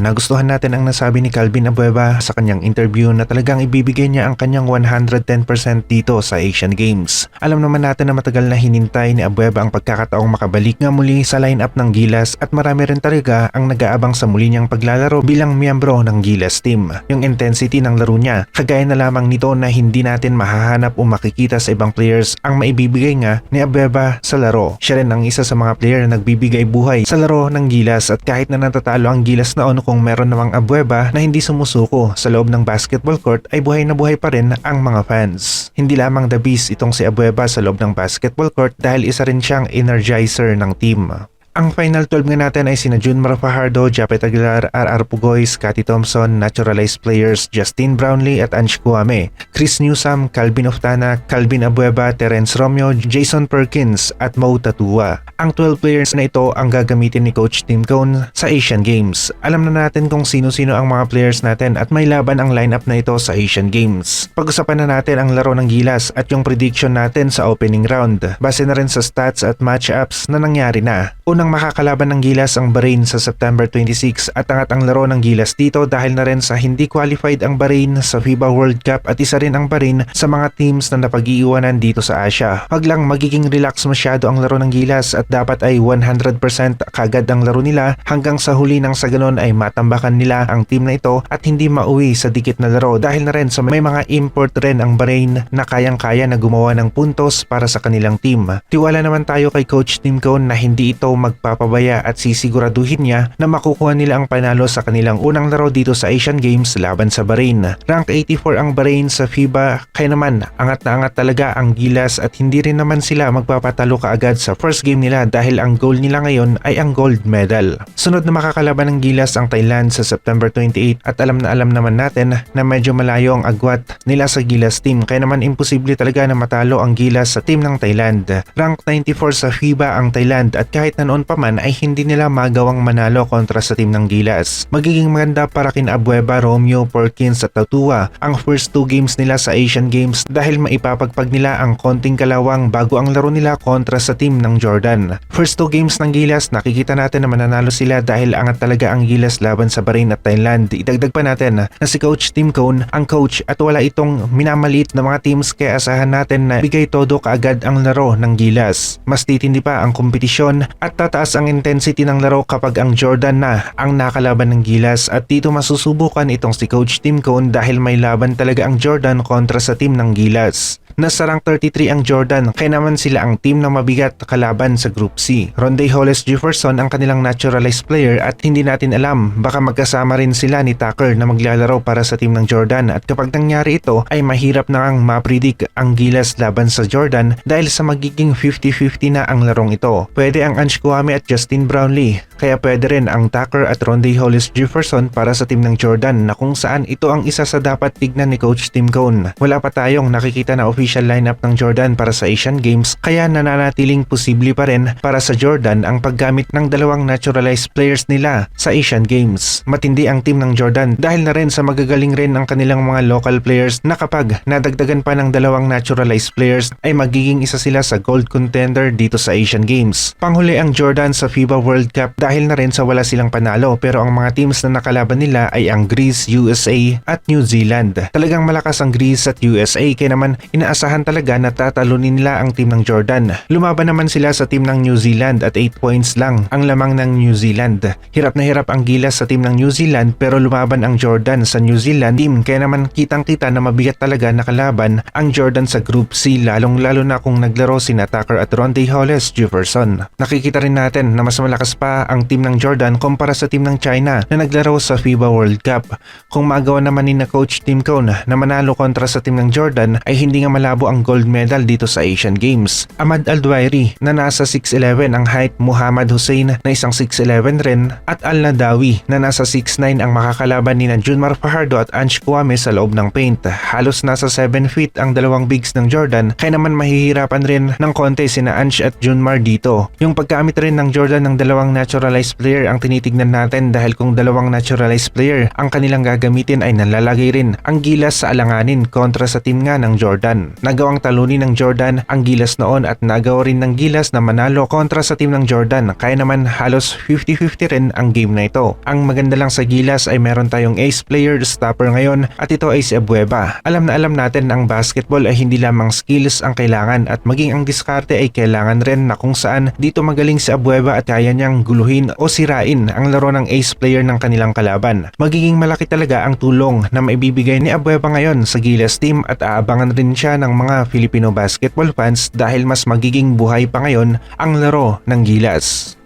Nagustuhan natin ang nasabi ni Calvin Abueva sa kanyang interview na talagang ibibigay niya ang kanyang 110% dito sa Asian Games. Alam naman natin na matagal na hinintay ni Abueva ang pagkakataong makabalik nga muli sa lineup ng Gilas at marami rin talaga ang nag-aabang sa muli niyang paglalaro bilang miyembro ng Gilas team. Yung intensity ng laro niya, kagaya na lamang nito na hindi natin mahahanap o makikita sa ibang players ang maibibigay nga ni Abueva sa laro. Siya rin ang isa sa mga player na nagbibigay buhay sa laro ng Gilas at kahit na natatalo ang Gilas noon kung meron namang Abueva na hindi sumusuko sa loob ng basketball court ay buhay na buhay pa rin ang mga fans. Hindi lamang the beast itong si Abueva sa loob ng basketball court dahil isa rin siyang energizer ng team. Ang final 12 nga natin ay sina Junmar Fajardo, Japet Aguilar, R.R. Pugoy, Scotty Thompson, naturalized players Justin Brownlee at Ange Kuame, Chris Newsam, Calvin Oftana, Calvin Abueva, Terence Romeo, Jason Perkins at Mo Tatua. Ang 12 players na ito ang gagamitin ni Coach Tim Cone sa Asian Games. Alam na natin kung sino-sino ang mga players natin at may laban ang lineup na ito sa Asian Games. Pag-usapan na natin ang laro ng Gilas at yung prediction natin sa opening round. Base na rin sa stats at matchups na nangyari na. Unang makakalaban ng Gilas ang Bahrain sa September 26 at angat ang laro ng Gilas dito dahil na rin sa hindi qualified ang Bahrain sa FIBA World Cup at isa rin ang Bahrain sa mga teams na napag-iiwanan dito sa Asia. Wag lang magiging relax masyado ang laro ng Gilas at dapat ay 100% kagad ang laro nila hanggang sa huli nang sa ganon ay matambakan nila ang team na ito at hindi mauwi sa dikit na laro dahil na rin sa may mga import rin ang Bahrain na kayang-kaya na gumawa ng puntos para sa kanilang team. Tiwala naman tayo kay Coach Tim Cone na hindi ito magpapabaya at sisiguraduhin niya na makukuha nila ang panalo sa kanilang unang laro dito sa Asian Games laban sa Bahrain. Rank 84 ang Bahrain sa FIBA kaya naman angat na angat talaga ang Gilas at hindi rin naman sila magpapatalo kaagad sa first game nila dahil ang goal nila ngayon ay ang gold medal. Sunod na makakalaban ng Gilas ang Thailand sa September 28 at alam na alam naman natin na medyo malayo ang agwat nila sa Gilas team kaya naman imposible talaga na matalo ang Gilas sa team ng Thailand. Rank 94 sa FIBA ang Thailand at kahit na pa man ay hindi nila magawang manalo kontra sa team ng Gilas. Magiging maganda para kin Abueva, Romeo, Perkins at Tatua ang first two games nila sa Asian Games dahil maipapagpag nila ang konting kalawang bago ang laro nila kontra sa team ng Jordan. First two games ng Gilas nakikita natin na mananalo sila dahil angat talaga ang Gilas laban sa Bahrain at Thailand. Idagdag pa natin na si Coach Tim Cone ang coach at wala itong minamaliit na mga teams kaya asahan natin na bigay todo kaagad ang laro ng Gilas. Mas titindi pa ang kompetisyon at tataas ang intensity ng laro kapag ang Jordan na ang nakalaban ng Gilas at dito masusubukan itong si Coach Tim Cone dahil may laban talaga ang Jordan kontra sa team ng Gilas. Nasa rank 33 ang Jordan kaya naman sila ang team na mabigat kalaban sa Group C. Ronde Hollis Jefferson ang kanilang naturalized player at hindi natin alam baka magkasama rin sila ni Tucker na maglalaro para sa team ng Jordan at kapag nangyari ito ay mahirap na ang mapredict ang gilas laban sa Jordan dahil sa magiging 50-50 na ang larong ito. Pwede ang Ange Kuame at Justin Brownlee kaya pwede rin ang Tucker at Ronde Hollis Jefferson para sa team ng Jordan na kung saan ito ang isa sa dapat tignan ni Coach Tim Cone. Wala pa tayong nakikita na official lineup ng Jordan para sa Asian Games kaya nananatiling posible pa rin para sa Jordan ang paggamit ng dalawang naturalized players nila sa Asian Games. Matindi ang team ng Jordan dahil na rin sa magagaling rin ang kanilang mga local players na kapag nadagdagan pa ng dalawang naturalized players ay magiging isa sila sa gold contender dito sa Asian Games. Panghuli ang Jordan sa FIBA World Cup dahil na rin sa wala silang panalo pero ang mga teams na nakalaban nila ay ang Greece, USA at New Zealand. Talagang malakas ang Greece at USA kaya naman inaasahan talaga na tatalunin nila ang team ng Jordan. Lumaban naman sila sa team ng New Zealand at 8 points lang ang lamang ng New Zealand. Hirap na hirap ang gilas sa team ng New Zealand pero lumaban ang Jordan sa New Zealand team kaya naman kitang kita na mabigat talaga na kalaban ang Jordan sa Group C lalong lalo na kung naglaro si Tucker at Ronde Hollis Jefferson. Nakikita rin natin na mas malakas pa ang team ng Jordan kumpara sa team ng China na naglaro sa FIBA World Cup. Kung magawa naman ni na coach Tim Cone na manalo kontra sa team ng Jordan ay hindi nga malabo ang gold medal dito sa Asian Games. Ahmad Aldwairi na nasa 6'11 ang height, Muhammad Hussein na isang 6'11 rin at Al Nadawi na nasa 6'9 ang makakalaban ni na Junmar Fajardo at Ange Kwame sa loob ng paint. Halos nasa 7 feet ang dalawang bigs ng Jordan kaya naman mahihirapan rin ng konti sina Ange at Junmar dito. Yung pagkamit rin ng Jordan ng dalawang natural naturalized player ang tinitignan natin dahil kung dalawang naturalized player ang kanilang gagamitin ay nalalagay rin ang gilas sa alanganin kontra sa team nga ng Jordan. Nagawang talunin ng Jordan ang gilas noon at nagawa rin ng gilas na manalo kontra sa team ng Jordan kaya naman halos 50-50 rin ang game na ito. Ang maganda lang sa gilas ay meron tayong ace player stopper ngayon at ito ay si Abueva. Alam na alam natin ang basketball ay hindi lamang skills ang kailangan at maging ang diskarte ay kailangan rin na kung saan dito magaling si Abueva at kaya niyang guluhin o sirain ang laro ng ace player ng kanilang kalaban. Magiging malaki talaga ang tulong na maibibigay ni Abueva ngayon sa Gilas team at aabangan rin siya ng mga Filipino basketball fans dahil mas magiging buhay pa ngayon ang laro ng Gilas.